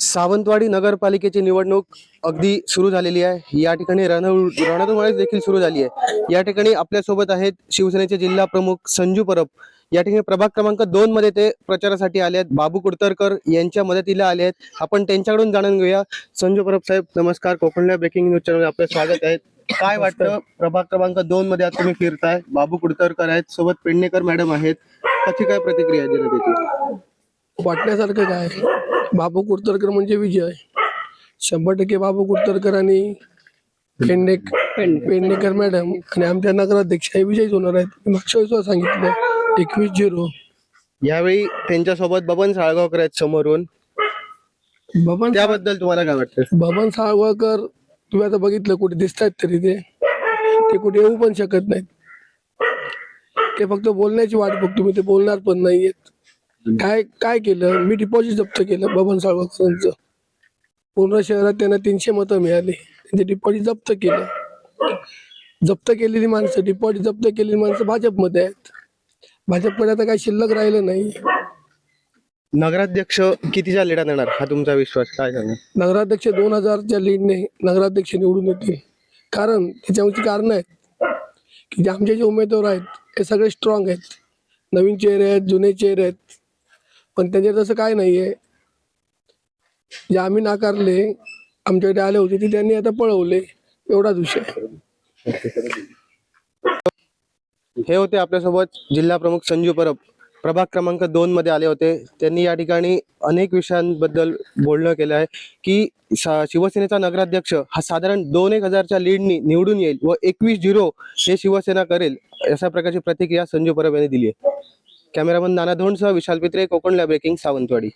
सावंतवाडी नगरपालिकेची निवडणूक अगदी सुरू झालेली आहे. या ठिकाणी रण रणधुमाळी देखील सुरू झाली आहे. या ठिकाणी आपल्यासोबत आहेत शिवसेनेचे जिल्हा प्रमुख संजू परब. या ठिकाणी प्रभाग क्रमांक दोन मध्ये ते प्रचारासाठी आले आहेत. बाबू कुडतरकर यांच्या मदतीला आले आहेत. आपण त्यांच्याकडून जाणून घेऊया. संजू परब साहेब नमस्कार. कोकणला ब्रेकिंग न्यूज चॅनल आपलं स्वागत आहे. काय वाटतं? प्रभाग क्रमांक दोन मध्ये आज तुम्ही फिरताय. बाबू कुडतरकर आहेत. सोबत पेडणेकर मॅडम आहेत. कशी काय प्रतिक्रिया जनतेची? वाटण्यासारखं काय? बाबू कुडतरकर म्हणजे विजय. शंभर टक्के बाबू कुडतरकर आणि पेंडेक पेडणेकर मॅडम. आणि आमच्या नगराध्यक्ष हे विजयीच होणार आहेत. मी मागच्या वेळेस सांगितलं. एकवीस झिरो. यावेळी त्यांच्यासोबत बबन साळगावकर आहेत समोरून. बबन त्याबद्दल तुम्हाला काय वाटतं? बबन साळगावकर तुम्ही आता बघितलं कुठे दिसत आहेत तरी ते. ते कुठे येऊ पण शकत नाहीत. ते फक्त बोलण्याची वाट बघतो मी. ते बोलणार पण नाहीयेत. काय काय केलं? मी डिपॉझिट जप्त केलं बबन साळगावकरांचं पूर्ण शहरात त्यांना तीनशे मतं मिळाली. त्यांचे डिपॉझिट जप्त केलं. जप्त केलेली माणसं डिपॉझिट जप्त केलेली माणसं भाजपमध्ये आहेत. भाजपकडे आता काही शिल्लक राहिलं नाही. नगराध्यक्ष कितीच्या लिडात येणार? हा तुमचा विश्वास काय सांगा नगराध्यक्ष दोन हजारच्या लीडने नगराध्यक्ष निवडून येतील. कारण त्याच्यावरची कारण आहेत. की जे आमचे जे उमेदवार आहेत ते सगळे स्ट्रॉंग आहेत. नवीन चेहरे आहेत जुने चेहरे आहेत. पण त्यांच्यात तसं काय नाही आहे जे आम्ही नाकारले आमच्याकडे आले होते ते त्यांनी आता पळवले. एवढाच विषय. हे होते आपल्यासोबत जिल्हा प्रमुख संजू परब. प्रभाग क्रमांक दोन मध्ये आले होते. त्यांनी या ठिकाणी अनेक विषयांबद्दल बोलणं केलं आहे की शिवसेनेचा नगराध्यक्ष हा साधारण दोन एक हजारच्या लीडनी निवडून येईल व एकवीस झिरो हे शिवसेना करेल अशा प्रकारची प्रतिक्रिया संजू परब यांनी दिली आहे. कॅमेरामन नाना धोंडसह विशाल पित्रे कोकण ब्रेकिंग सावंतवाडी.